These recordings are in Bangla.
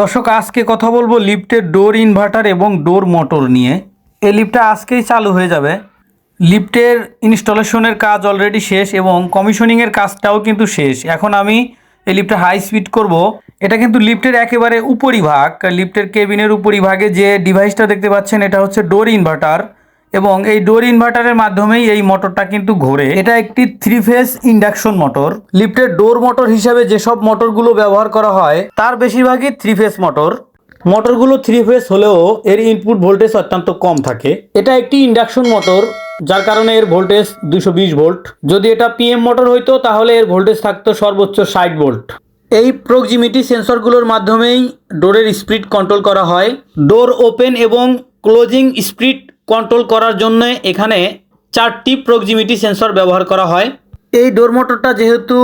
দর্শক, আজকে কথা বলব লিফটের ডোর ইনভার্টার এবং ডোর মোটর নিয়ে। এই লিফটটা আজকেই চালু হয়ে যাবে। লিফটের ইনস্টলেশনের কাজ অলরেডি শেষ এবং কমিশনিংয়ের কাজটাও কিন্তু শেষ। এখন আমি এই লিফটটা হাই স্পিড করব। এটা কিন্তু লিফটের একেবারে উপরিভাগ। লিফটের কেবিনের উপরিভাগে যে ডিভাইসটা দেখতে পাচ্ছেন, এটা হচ্ছে ডোর ইনভার্টার। এবং এই ডোর ইনভার্টারের মাধ্যমেই এই মোটরটা কিন্তু ঘোরে। এটা একটি থ্রি ফেজ ইন্ডাকশন মোটর লিফটের ডোর মোটর হিসাবে যেসব মোটরগুলো ব্যবহার করা হয়, তার বেশিরভাগই থ্রি ফেজ মোটর মোটরগুলো থ্রি ফেজ হলেও এর ইনপুট ভোল্টেজ অত্যন্ত কম থাকে। এটা একটি ইন্ডাকশন মোটর যার কারণে এর ভোল্টেজ দুশো ভোল্ট যদি এটা পিএম মোটর হইতো, তাহলে এর ভোল্টেজ থাকতো সর্বোচ্চ ষাট ভোল্ট এই প্রক্সিমিটি সেন্সরগুলোর মাধ্যমেই ডোরের স্পিড কন্ট্রোল করা হয়। ডোর ওপেন এবং ক্লোজিং স্পিড কন্ট্রোল করার জন্য এখানে চারটি প্রক্সিমিটি সেন্সর ব্যবহার করা হয়। এই ডোর মোটরটা যেহেতু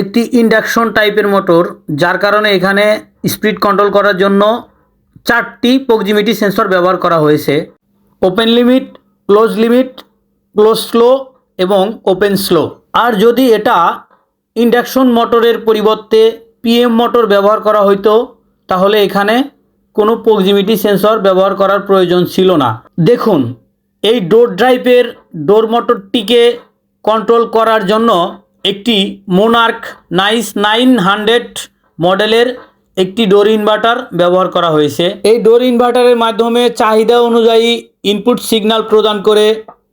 একটি ইন্ডাকশন টাইপের মোটর যার কারণে এখানে স্পিড কন্ট্রোল করার জন্য চারটি প্রক্সিমিটি সেন্সর ব্যবহার করা হয়েছে। Open limit close limit close slow এবং ওপেন স্লো আর যদি এটা ইন্ডাকশন মোটরের পরিবর্তে পিএম মোটর ব্যবহার করা হইতো তাহলে এখানে কোনো প্রক্সিমিটি সেন্সর ব্যবহার করার প্রয়োজন ছিল না। দেখুন, এই ডোর ড্রাইভের ডোর মোটরটিকে কন্ট্রোল করার জন্য একটি মোনার্ক নাইস নাইন হান্ড্রেড মডেলের একটি ডোর ইনভার্টার ব্যবহার করা হয়েছে। এই ডোর ইনভার্টারের মাধ্যমে চাহিদা অনুযায়ী ইনপুট সিগন্যাল প্রদান করে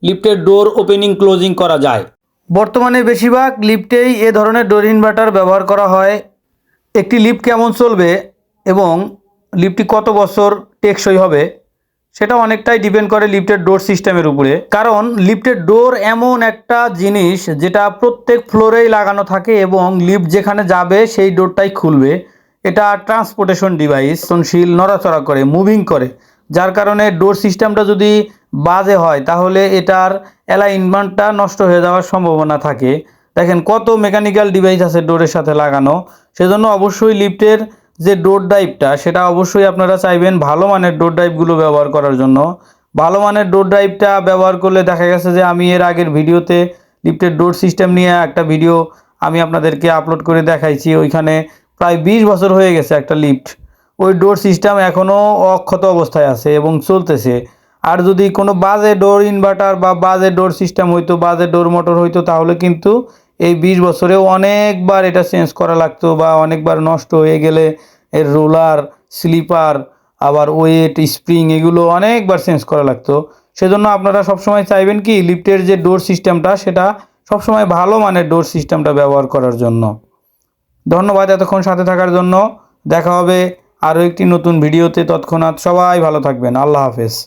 লিফটের ডোর ওপেনিং ক্লোজিং করা যায়। বর্তমানে বেশিরভাগ লিফটেই এ ধরনের ডোর ইনভার্টার ব্যবহার করা হয়। একটি লিফট কেমন চলবে এবং লিফটটি কত বছর টেকসই হবে সেটা অনেকটাই ডিপেন্ড করে লিফটের ডোর সিস্টেমের উপরে। কারণ লিফটের ডোর এমন একটা জিনিস যেটা প্রত্যেক ফ্লোরেই লাগানো থাকে এবং লিফট যেখানে যাবে সেই ডোরটাই খুলবে। এটা ট্রান্সপোর্টেশন ডিভাইস সনশীল নড়াচড়া করে মুভিং করে। যার কারণে ডোর সিস্টেমটা যদি বাজে হয়, তাহলে এটার অ্যালাইনমেন্টটা নষ্ট হয়ে যাওয়ার সম্ভাবনা থাকে। দেখেন কত মেকানিক্যাল ডিভাইস আছে ডোরের সাথে লাগানো। সেজন্য অবশ্যই লিফটের যে ডোর ড্রাইভটা, সেটা অবশ্যই আপনারা চাইবেন ভালো মানের ডোর ড্রাইভগুলো ব্যবহার করার জন্য। ভালো মানের ডোর ড্রাইভটা ব্যবহার করলে দেখা গেছে যে আমি এর আগের ভিডিওতে লিফটের ডোর সিস্টেম নিয়ে একটা ভিডিও আমি আপনাদেরকে আপলোড করে দেখাইছি। ওইখানে প্রায় বিশ বছর হয়ে গেছে একটা লিফট। ওই ডোর সিস্টেম এখনও অক্ষত অবস্থায় আছে এবং চলতেছে। আর যদি কোনো বাজে ডোর ইনভার্টার বা বাজে ডোর সিস্টেম হইতো, বাজে ডোর মোটর হইতো, তাহলে কিন্তু এই বিশ বছরে অনেকবার এটা চেঞ্জ করা লাগতো বা অনেকবার নষ্ট হয়ে গেলে এর রোলার স্লিপার আবার ওয়েট স্প্রিং এগুলো অনেকবার চেঞ্জ করা লাগতো। সেজন্য আপনারা সবসময় চাইবেন কি লিফটের যে ডোর সিস্টেমটা সেটা সবসময় ভালো মানের ডোর সিস্টেমটা ব্যবহার করার জন্য। ধন্যবাদ এতক্ষণ সাথে থাকার জন্য। দেখা হবে আরও একটি নতুন ভিডিওতে। তৎক্ষণাৎ সবাই ভালো থাকবেন। আল্লাহ হাফেজ।